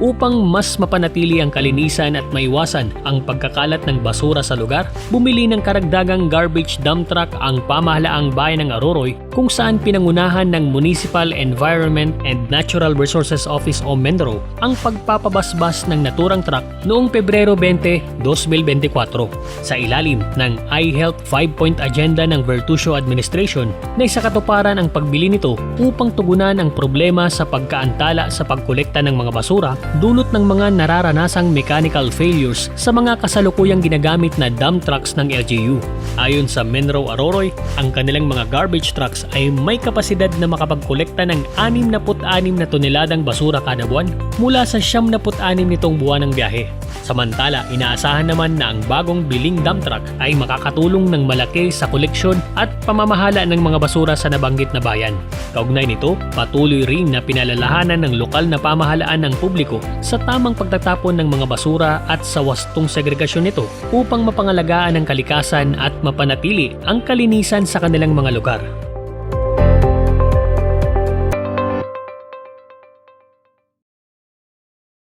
Upang mas mapanatili ang kalinisan at maiwasan ang pagkakalat ng basura sa lugar, bumili ng karagdagang garbage dump truck ang pamahalaang bayan ng Aroroy kung saan pinangunahan ng Municipal Environment and Natural Resources Office o MENRO ang pagpapabasbas ng naturang truck noong Pebrero 20, 2024 sa ilalim ng iHealth 5-Point Agenda ng Vertusio Administration na isa katuparan ang pagbili nito upang tugunan ang problema sa pagkaantala sa pagkolekta ng mga basura dulot ng mga nararanasang mechanical failures sa mga kasalukuyang ginagamit na dump trucks ng LGU. Ayon sa Menro Aroroy, ang kanilang mga garbage trucks ay may kapasidad na makapagkolekta ng 66 na toneladang basura kada buwan mula sa 76 nitong buwan ng biyahe. Samantala, inaasahan naman na ang bagong biling dump truck ay makakatulong ng malaki sa koleksyon at pamamahala ng mga basura sa nabanggit na bayan. Kaugnay nito, patuloy rin na pinalalahanan ng lokal na pamahalaan ng publiko sa tamang pagtatapon ng mga basura at sa wastong segregasyon nito upang mapangalagaan ang kalikasan at mapanatili ang kalinisan sa kanilang mga lugar.